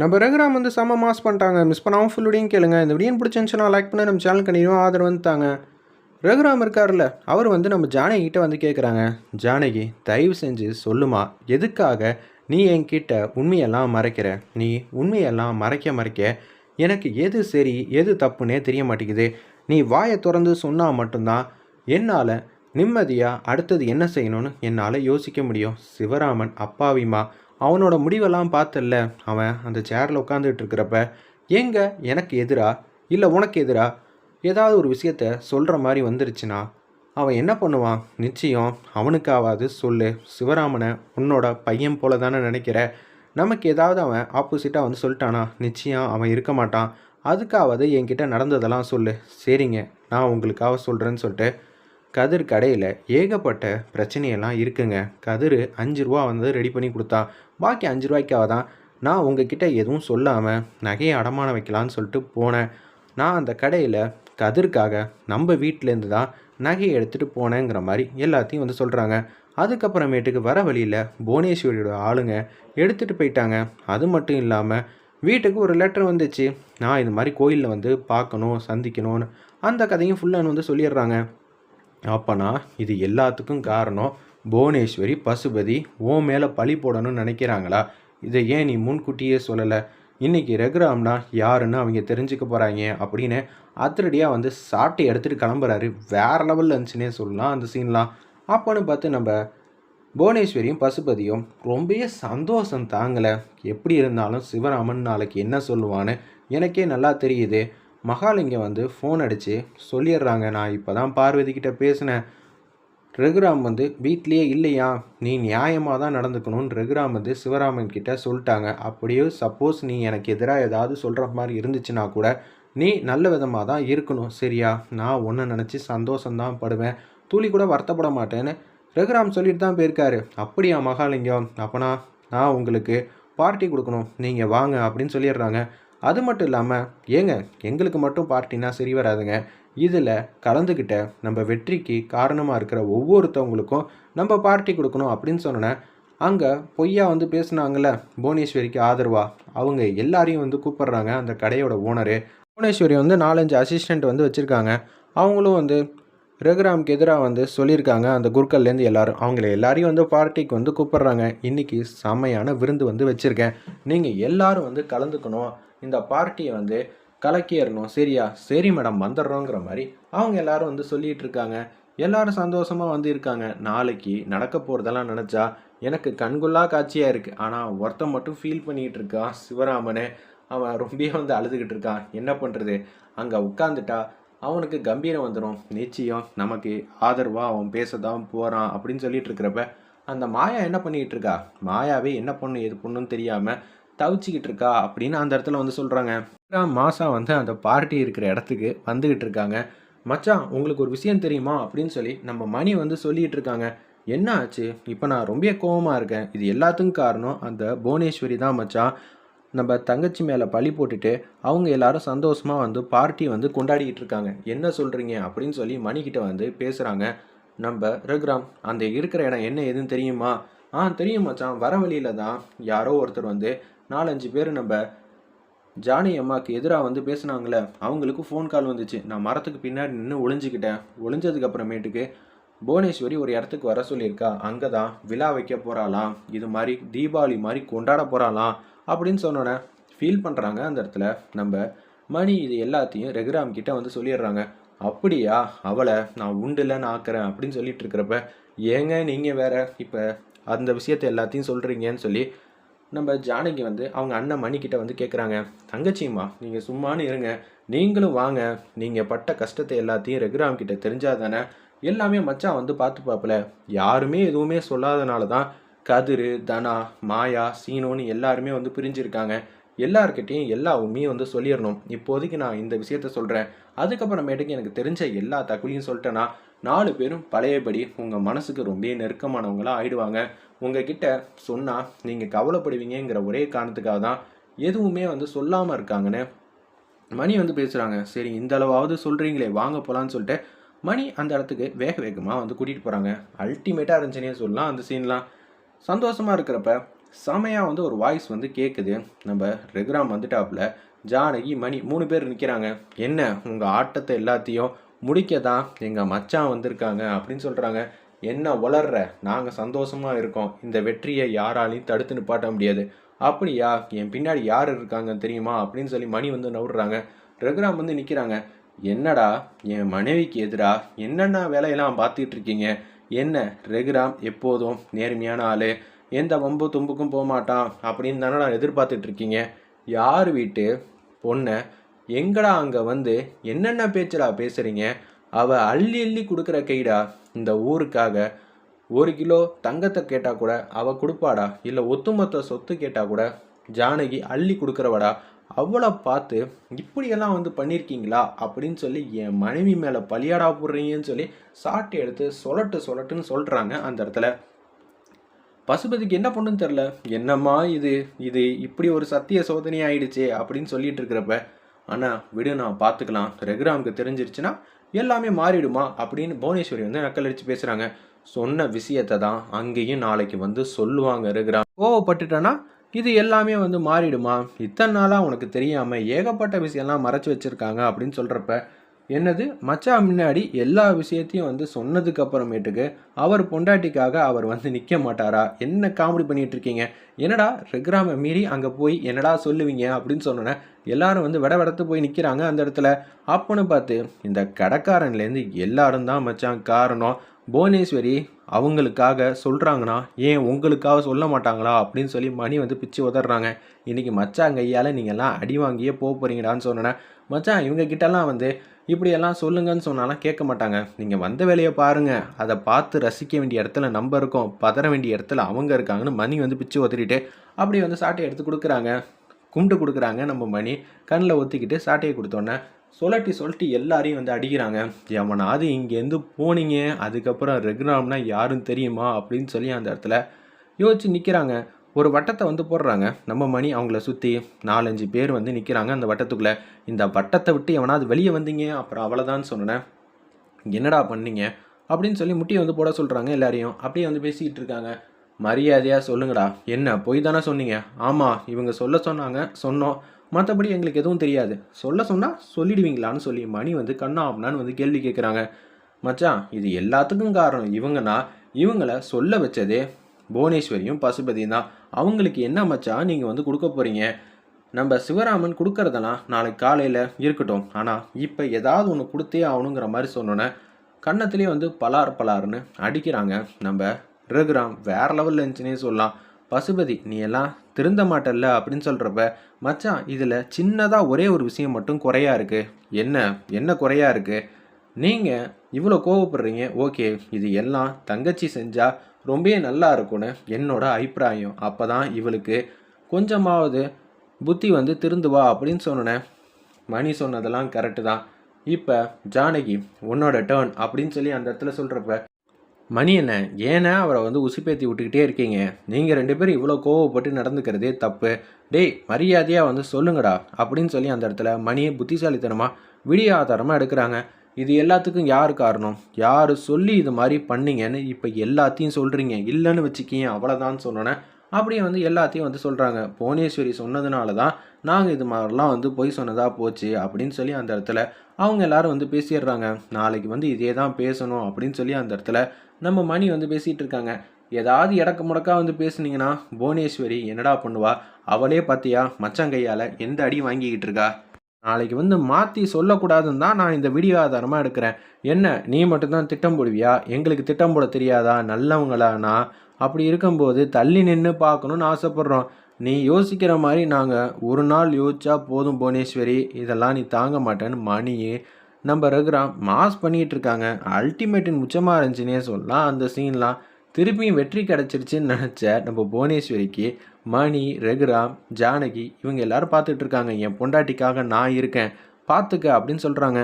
நம்ம ரகுராம் வந்து செம்ம மாஸ் பண்ணிட்டாங்க. மிஸ் பண்ணாமல் ஃபுல் வீடியும் கேளுங்க. இந்த வீடியோ பிடிச்சிருந்துச்சுன்னா லைக் பண்ணி நம்ம சேனல் கண்டிப்பாக ஆதரவு வந்துட்டாங்க. ரகுராம் இருக்கார்ல அவர் வந்து நம்ம ஜானகிட்ட வந்து கேட்குறாங்க ஜானகி தயவு செஞ்சு சொல்லுமா எதுக்காக நீ என்கிட்ட உண்மையெல்லாம் மறைக்கிற? நீ உண்மையெல்லாம் மறைக்க மறைக்க எனக்கு எது சரி எது தப்புன்னே தெரிய மாட்டேங்குது. நீ வாயை திறந்து சொன்னால் மட்டும்தான் என்னால் நிம்மதியாக அடுத்தது என்ன செய்யணும்னு என்னால் யோசிக்க முடியும். சிவராமன் அப்பாவிமா அவனோட முடிவெல்லாம் பார்த்தல்ல. அவன் அந்த சேரில் உட்காந்துட்டு இருக்கிறப்ப எங்க எனக்கு எதிரா? இல்லை உனக்கு எதிரா? ஏதாவது ஒரு விஷயத்த சொல்கிற மாதிரி வந்துருச்சுன்னா அவன் என்ன பண்ணுவான்? நிச்சயம் அவனுக்காவது சொல்லு. சிவராமனை உன்னோட பையன் போல தானே நினைக்கிற? நமக்கு ஏதாவது அவன் ஆப்போசிட்டாக வந்து சொல்லிட்டானா? நிச்சயம் அவன் இருக்க மாட்டான். அதுக்காவது என்கிட்ட நடந்ததெல்லாம் சொல்லு. சரிங்க நான் உங்களுக்காக சொல்கிறேன்னு சொல்லிட்டு கதிர் கடையில் ஏகப்பட்ட பிரச்சனையெல்லாம் இருக்குங்க. கதிர் அஞ்சு ரூபா வந்து ரெடி பண்ணி கொடுத்தா. பாக்கி அஞ்சு ரூபாய்க்காக தான் நான் உங்ககிட்ட எதுவும் சொல்லாமல் நகையை அடமானம் வைக்கலான்னு சொல்லிட்டு போனேன். நான் அந்த கடையில் கதிர்க்காக நம்ம வீட்டிலேருந்து தான் நகையை எடுத்துகிட்டு போனேங்கிற மாதிரி எல்லாத்தையும் வந்து சொல்கிறாங்க அதுக்கப்புறமேட்டுக்கு வர வழியில் புவனேஸ்வரியோட ஆளுங்க எடுத்துகிட்டு போயிட்டாங்க. அது மட்டும் இல்லாமல் வீட்டுக்கு ஒரு லெட்டர் வந்துச்சு. நான் இது மாதிரி கோயிலில் வந்து பார்க்கணும் சந்திக்கணும்னு அந்த கதையும் ஃபுல்லாக வந்து சொல்லிடுறாங்க. அப்போனா இது எல்லாத்துக்கும் காரணம் புவனேஸ்வரி பசுபதி ஓ மேலே பழி போடணும்னு நினைக்கிறாங்களா? இதை ஏன் நீ முன்கூட்டியே சொல்லலை? இன்றைக்கி ரகுராம்னா யாருன்னு அவங்க தெரிஞ்சுக்க போகிறாங்க அப்படின்னு அத்திரடியாக வந்து சாப்பிட்டு எடுத்துகிட்டு கிளம்புறாரு. வேறு லெவலில் இருந்துச்சுன்னே சொல்லலாம் அந்த சீன்லாம் அப்போன்னு பார்த்து நம்ம புவனேஸ்வரியும் பசுபதியும் ரொம்பவே சந்தோஷம் தாங்கலை. எப்படி இருந்தாலும் சிவராமன் நாளைக்கு என்ன சொல்லுவான்னு எனக்கே நல்லா தெரியுது. மகாலிங்கம் வந்து ஃபோன் அடித்து சொல்லிடுறாங்க நான் இப்போ தான் பார்வதிக்கிட்ட பேசினேன். ரகுராம் வந்து வீட்லேயே இல்லையா? நீ நியாயமாக தான் நடந்துக்கணும்னு ரகுராம் வந்து சிவராமன் கிட்ட சொல்லிட்டாங்க. அப்படியே சப்போஸ் நீ எனக்கு எதிராக ஏதாவது சொல்கிற மாதிரி இருந்துச்சுன்னா கூட நீ நல்ல விதமாக தான் இருக்கணும் சரியா? நான் ஒன்று நினச்சி சந்தோஷம்தான் படுவேன். துளி கூட வருத்தப்பட மாட்டேன்னு ரகுராம் சொல்லிட்டு தான் போயிருக்காரு. அப்படியா மகாலிங்கம்? அப்போனா நான் உங்களுக்கு பார்ட்டி கொடுக்கணும். நீங்கள் வாங்க அப்படின்னு சொல்லிடுறாங்க. அது மட்டும் இல்லாமல் ஏங்க எங்களுக்கு மட்டும் பார்ட்டினா சரி வராதுங்க. இதில் கலந்துக்கிட்ட நம்ம வெற்றிக்கு காரணமாக இருக்கிற ஒவ்வொருத்தவங்களுக்கும் நம்ம பார்ட்டி கொடுக்கணும் அப்படின்னு சொன்னேன் அங்கே பொய்யா வந்து பேசுனாங்கல்ல புவனேஸ்வரிக்கு ஆதரவா? அவங்க எல்லாரையும் வந்து கூப்பிடுறாங்க அந்த கடையோட ஓனரு. புவனேஸ்வரி வந்து நாலஞ்சு அசிஸ்டண்ட் வந்து வச்சுருக்காங்க. அவங்களும் வந்து ரகுராமுக்கு எதிராக வந்து சொல்லியிருக்காங்க அந்த குருக்கள்லேருந்து எல்லோரும். அவங்கள எல்லாரையும் வந்து பார்ட்டிக்கு வந்து கூப்பிட்றாங்க. இன்றைக்கி செம்மையான விருந்து வந்து வச்சுருக்கேன். நீங்கள் எல்லாரும் வந்து கலந்துக்கணும். இந்த பார்ட்டியை வந்து கலக்கிடணும். சரியா? சரி மேடம் வந்துடுறோங்கிற மாதிரி அவங்க எல்லாரும் வந்து சொல்லிட்டு இருக்காங்க. எல்லாரும் சந்தோஷமாக வந்து இருக்காங்க. நாளைக்கு நடக்க போகிறதெல்லாம் நினச்சா எனக்கு கண்குள்ளா காட்சியாக இருக்குது ஆனால் ஒருத்தன் மட்டும் ஃபீல் பண்ணிகிட்டு இருக்கான் சிவராமனே. அவன் ரொம்ப வந்து அழுதுகிட்டு இருக்கான் என்ன பண்ணுறது அங்கே உட்காந்துட்டா அவனுக்கு கம்பீரம் வந்துடும் நிச்சயம் நமக்கு ஆதரவாக அவன் பேச தான் போகிறான் அப்படின்னு சொல்லிட்டு இருக்கிறப்ப அந்த மாயா என்ன பண்ணிகிட்டு இருக்கா? மாயாவே என்ன பண்ணு எது பண்ணுன்னு தெரியாமல் தவிச்சிக்கிட்டு இருக்கா அப்படின்னு அந்த இடத்துல வந்து சொல்கிறாங்க மாசா வந்து அந்த பார்ட்டி இருக்கிற இடத்துக்கு வந்துக்கிட்டு இருக்காங்க. மச்சான் உங்களுக்கு ஒரு விஷயம் தெரியுமா? அப்படின்னு சொல்லி நம்ம மணி வந்து சொல்லிகிட்டு இருக்காங்க. என்ன ஆச்சு? இப்போ நான் ரொம்ப கோவமாக இருக்கேன். இது எல்லாத்துக்கும் காரணம் அந்த புவனேஸ்வரி தான் மச்சான். நம்ம தங்கச்சி மேலே பழி போட்டுட்டு அவங்க எல்லாரும் சந்தோஷமாக வந்து பார்ட்டி வந்து கொண்டாடிக்கிட்டு இருக்காங்க. என்ன சொல்கிறீங்க அப்படின்னு சொல்லி மணிக்கிட்ட வந்து பேசுகிறாங்க நம்ம ரகுராம் அந்த இருக்கிற இடம் என்ன எதுன்னு தெரியுமா? ஆ தெரியும் மச்சான். வர வழியில் தான் யாரோ ஒருத்தர் வந்து நாலஞ்சு பேர் நம்ம ஜானி அம்மாவுக்கு எதிராக வந்து பேசினாங்களே அவங்களுக்கு ஃபோன் கால் வந்துச்சு. நான் மரத்துக்கு பின்னாடி நின்று ஒளிஞ்சிக்கிட்டேன். ஒளிஞ்சதுக்கப்புறமேட்டுக்கு புவனேஸ்வரி ஒரு இடத்துக்கு வர சொல்லியிருக்கா. அங்கே தான் விழா வைக்க போகிறாளாம் இது மாதிரி தீபாவளி மாதிரி கொண்டாட போகிறாளாம் அப்படின்னு சொன்னோன்னே ஃபீல் பண்ணுறாங்க அந்த இடத்துல. நம்ம மணி இது எல்லாத்தையும் ரெகுராம் கிட்டே வந்து சொல்லிடுறாங்க. அப்படியா? அவளை நான் உண்டுலன்னு ஆக்குறேன் அப்படின்னு சொல்லிட்டு இருக்கிறப்ப ஏங்க நீங்கள் வேற இப்போ அந்த விஷயத்தை எல்லாத்தையும் சொல்கிறீங்கன்னு சொல்லி நம்ம ஜானகி வந்து அவங்க அண்ணன் மணிக்கிட்ட வந்து கேட்குறாங்க தங்கச்சிம்மா நீங்கள் சும்மானு இருங்க. நீங்களும் வாங்க. நீங்கள் பட்ட கஷ்டத்தை எல்லாத்தையும் ரகுராம் கிட்ட தெரிஞ்சால் தானே எல்லாமே மச்சான் வந்து பார்த்து பார்ப்பல யாருமே எதுவுமே சொல்லாதனால தான் கதிர் தனா மாயா சீனோன்னு எல்லாருமே வந்து பிரிஞ்சிருக்காங்க. எல்லார்கிட்டையும் எல்லா உண்மையும் வந்து சொல்லிடணும் இப்போதைக்கு நான் இந்த விஷயத்த சொல்கிறேன் அதுக்கப்புறமேட்டுக்கு எனக்கு தெரிஞ்ச எல்லா தகவலையும் சொல்லிட்டேன்னா நாலு பேரும் பழையபடி உங்கள் மனசுக்கு ரொம்ப நெருக்கமானவங்களாக ஆயிடுவாங்க. உங்ககிட்ட சொன்னால் நீங்கள் கவலைப்படுவீங்கிற ஒரே காரணத்துக்காக தான் எதுவுமே வந்து சொல்லாமல் இருக்காங்கன்னு மணி வந்து பேசுகிறாங்க சரி இந்த அளவாவது சொல்கிறீங்களே வாங்க போகலான்னு சொல்லிட்டு மணி அந்த இடத்துக்கு வேக வேகமாக வந்து கூட்டிகிட்டு போகிறாங்க அல்டிமேட்டாக இருந்துச்சுன்னே சொல்லலாம் அந்த சீன்லாம் சந்தோஷமாக இருக்கிறப்ப செமையாக வந்து ஒரு வாய்ஸ் வந்து கேட்குது நம்ம ரெகுராம் வந்துட்டாப்புல ஜானகி மணி மூணு பேர் நிற்கிறாங்க என்ன உங்கள் ஆட்டத்தை எல்லாத்தையும் முடிக்க தான் எங்கள் மச்சான் வந்திருக்காங்க அப்படின்னு சொல்கிறாங்க என்ன வளர்ற நாங்கள் சந்தோஷமாக இருக்கோம். இந்த வெற்றியை யாராலையும் தடுத்து நிப்பாட்ட முடியாது. அப்படியா? என் பின்னாடி யார் இருக்காங்க தெரியுமா? அப்படின்னு சொல்லி மணி வந்து நவுடுறாங்க ரகுராம் வந்து நிற்கிறாங்க என்னடா? என் மனைவிக்கு எதிராக என்னென்ன வேலையெல்லாம் பார்த்துட்டு இருக்கீங்க? என்ன? ரெகுராம் எப்போதும் நேர்மையான ஆள். எந்த வம்பு தும்புக்கும் போக மாட்டான் அப்படின்னு தானே நான் எதிர்பார்த்துட்டு இருக்கீங்க? யார் வீட்டு? பொண்ணை? எங்கடா அங்கே வந்து என்னென்ன பேச்சடா பேசுகிறீங்க அவள் அள்ளி அள்ளி கொடுக்குற கைடா இந்த ஊருக்காக. ஒரு கிலோ தங்கத்தை கேட்டால் கூட அவள் கொடுப்பாடா இல்லை ஒத்துமொத்த சொத்து கேட்டால் கூட ஜானகி அள்ளி கொடுக்குறவடா. அவளை பார்த்து இப்படியெல்லாம் வந்து பண்ணியிருக்கீங்களா அப்படின்னு சொல்லி என் மனைவி மேலே பலியாடா போடுறீங்கன்னு சொல்லி சாட்டை எடுத்து சொலட்டு சொலட்டுன்னு சொல்கிறாங்க அந்த இடத்துல. பசுபதிக்கு என்ன பண்ணுன்னு தெரில என்னம்மா இது? இது இப்படி ஒரு சத்திய சோதனை ஆயிடுச்சு அப்படின்னு சொல்லிட்டு இருக்கிறப்ப ஆனால் விடு நான் பார்த்துக்கலாம் ரகுராமுக்கு தெரிஞ்சிருச்சுன்னா எல்லாமே மாறிடுமா அப்படின்னு புவனேஸ்வரி வந்து நக்கலடிச்சு பேசுகிறாங்க சொன்ன விஷயத்தை தான் அங்கேயும் நாளைக்கு வந்து சொல்லுவாங்க ரகுராம். கோவப்பட்டுட்டேன்னா இது எல்லாமே வந்து மாறிடுமா? இத்தனை நாளாக உனக்கு தெரியாமல் ஏகப்பட்ட விஷயம்லாம் மறைச்சி வச்சுருக்காங்க அப்படின்னு சொல்கிறப்ப என்னது? மச்சான் முன்னாடி எல்லா விஷயத்தையும் வந்து சொன்னதுக்கு அப்புறமேட்டுக்கு அவர் பொண்டாட்டிக்காக அவர் வந்து நிற்க மாட்டாரா? என்ன காமெடி பண்ணிட்டு இருக்கீங்க என்னடா ரெக்ராமை மீறி அங்கே போய் என்னடா சொல்லுவீங்க? அப்படின்னு சொன்னோன்னே எல்லாரும் வந்து விட விடத்து போய் நிற்கிறாங்க அந்த இடத்துல. அப்போன்னு பார்த்து இந்த கடைக்காரன்லேருந்து எல்லாரும் தான் மச்சான் காரணம். புவனேஸ்வரி அவங்களுக்காக சொல்கிறாங்கன்னா ஏன் உங்களுக்காக சொல்ல மாட்டாங்களா? அப்படின்னு சொல்லி மணி வந்து பிச்சு உதறாங்க இன்றைக்கி மச்சான் கையால் நீங்கள்லாம் அடி வாங்கியே போக போகிறீங்கடான்னு சொன்னேன் மச்சான் இவங்க கிட்டலாம் வந்து இப்படியெல்லாம் சொல்லுங்கன்னு சொன்னாலாம் கேட்க மாட்டாங்க. நீங்கள் வந்த வேலையை பாருங்கள் அதை பார்த்து ரசிக்க வேண்டிய இடத்துல நம்ம இருக்கோம். பதற வேண்டிய இடத்துல அவங்க இருக்காங்கன்னு மணி வந்து பிச்சு ஒத்துக்கிட்டு அப்படி வந்து சாட்டையை எடுத்து கொடுக்குறாங்க. கும்பிட்டு கொடுக்குறாங்க நம்ம மணி. கண்ணில் ஒத்திக்கிட்டு சாட்டையை கொடுத்தோன்னே சொல்லட்டி சொல்லிட்டு எல்லாரையும் வந்து அடிக்கிறாங்க. எவனாவது இங்கேருந்து போனீங்க? அதுக்கப்புறம் ரெகுராம்னா யாரும் தெரியுமா? அப்படின்னு சொல்லி அந்த இடத்துல யோசிச்சு நிற்கிறாங்க ஒரு வட்டத்தை வந்து போடுறாங்க. நம்ம மணி அவங்கள சுற்றி நாலஞ்சு பேர் வந்து நிற்கிறாங்க அந்த வட்டத்துக்குள்ளே இந்த வட்டத்தை விட்டு எவனாவது வெளியே வந்தீங்க அப்புறம் அவ்வளோதான் சொன்னேன். என்னடா பண்ணீங்க? அப்படின்னு சொல்லி முட்டியை வந்து போட சொல்கிறாங்க எல்லாரையும். அப்படியே வந்து பேசிக்கிட்டு இருக்காங்க. மரியாதையாக சொல்லுங்கடா. என்ன பொய் தானே சொன்னீங்க? ஆமாம் இவங்க சொல்ல சொன்னாங்க சொன்னோம். மற்றபடி எங்களுக்கு எதுவும் தெரியாது. சொல்ல சொன்னால் சொல்லிடுவீங்களான்னு சொல்லி மணி வந்து கண்ணா அப்படின்னான்னு வந்து கேள்வி கேட்குறாங்க மச்சான் இது எல்லாத்துக்கும் காரணம் இவங்கன்னா இவங்கள சொல்ல வச்சதே புவனேஸ்வரியும் பசுபதியும் தான். அவங்களுக்கு என்ன மச்சான் நீங்கள் வந்து கொடுக்க போகிறீங்க நம்ம சிவராமன் கொடுக்கறதெல்லாம் நாளைக்கு காலையில் இருக்கட்டும். ஆனால் இப்போ ஏதாவது ஒன்று கொடுத்தே ஆகணுங்கிற மாதிரி சொன்னோன்னே கன்னத்துலேயே வந்து பலார் பலார்னு அடிக்கிறாங்க. நம்ம ரகுராம் வேற லெவலில் இருந்துச்சுன்னே சொல்லலாம். பசுபதி நீ எல்லாம் திருந்த மாட்டல்ல அப்படின்னு சொல்கிறப்ப மச்சான் இதில் சின்னதாக ஒரே ஒரு விஷயம் மட்டும் குறையா இருக்குது என்ன? என்ன குறையா இருக்குது நீங்கள் இவ்வளோ கோவப்படுறீங்க. ஓகே இது எல்லாம் தங்கச்சி செஞ்சால் ரொம்பவே நல்லா இருக்கும்னு என்னோட அபிப்பிராயம். அப்போ தான் இவளுக்கு கொஞ்சமாவது புத்தி வந்து திருந்துவா அப்படின்னு சொன்னேன். மணி சொன்னதெல்லாம் கரெக்டு தான். இப்போ ஜானகி உன்னோட டேர்ன் அப்படின்னு சொல்லி அந்த இடத்துல சொல்கிறப்ப மணி என்ன ஏன்னா அவரை வந்து உசுப்பேத்தி விட்டுக்கிட்டே இருக்கீங்க. நீங்கள் ரெண்டு பேரும் இவ்வளோ கோவப்பட்டு நடந்துக்கிறதே தப்பு. டேய் மரியாதையாக வந்து சொல்லுங்கடா அப்படின்னு சொல்லி அந்த இடத்துல மணியை புத்திசாலித்தனமாக விடிய ஆதாரமாக எடுக்கிறாங்க. இது எல்லாத்துக்கும் யார் காரணம்? யார் சொல்லி இது மாதிரி பண்ணீங்கன்னு இப்போ எல்லாத்தையும் சொல்கிறீங்க இல்லைன்னு வச்சுக்கிங்க அவ்வளோதான் சொன்னோன்னே அப்படியே வந்து எல்லாத்தையும் வந்து சொல்கிறாங்க புவனேஸ்வரி சொன்னதுனால தான் நாங்கள் இது மாதிரிலாம் வந்து பொய் சொன்னதாக போச்சு அப்படின்னு சொல்லி அந்த இடத்துல அவங்க எல்லாரும் வந்து பேசிடுறாங்க. நாளைக்கு வந்து இதே தான் பேசணும் அப்படின்னு சொல்லி அந்த இடத்துல நம்ம மணி வந்து பேசிகிட்டு இருக்காங்க. ஏதாவது இடக்கு முடக்கா வந்து பேசுனீங்கன்னா புவனேஸ்வரி என்னடா பண்ணுவா? அவளே பார்த்தியா மச்சங்கையால் எந்த அடி வாங்கிக்கிட்டு இருக்கா? நாளைக்கு வந்து மாற்றி சொல்லக்கூடாதுன்னு தான் நான் இந்த வீடியோ ஆதாரமாக எடுக்கிறேன். என்ன நீ மட்டும்தான் திட்டம் போடுவியா? எங்களுக்கு திட்டம் போட தெரியாதா? நல்லவங்களானா? அப்படி இருக்கும்போது தள்ளி நின்று பார்க்கணுன்னு ஆசைப்பட்றோம். நீ யோசிக்கிற மாதிரி நாங்கள் ஒரு நாள் யோசிச்சா போதும் புவனேஸ்வரி. இதெல்லாம் நீ தாங்க மாட்டேன்னு மணியே நம்ம ரகுராம் மாஸ் பண்ணிகிட்டு இருக்காங்க. அல்டிமேட்டின் உச்சமாக இருந்துச்சுன்னே சொல்லலாம் அந்த சீன்லாம் திருப்பியும் வெற்றி கிடச்சிருச்சுன்னு நினச்ச நம்ம புவனேஸ்வரிக்கு மணி ரகுராம் ஜானகி இவங்க எல்லாரும் பார்த்துட்டு இருக்காங்க. என் பொண்டாட்டிக்காக நான் இருக்கேன். பார்த்துக்க அப்படின்னு சொல்கிறாங்க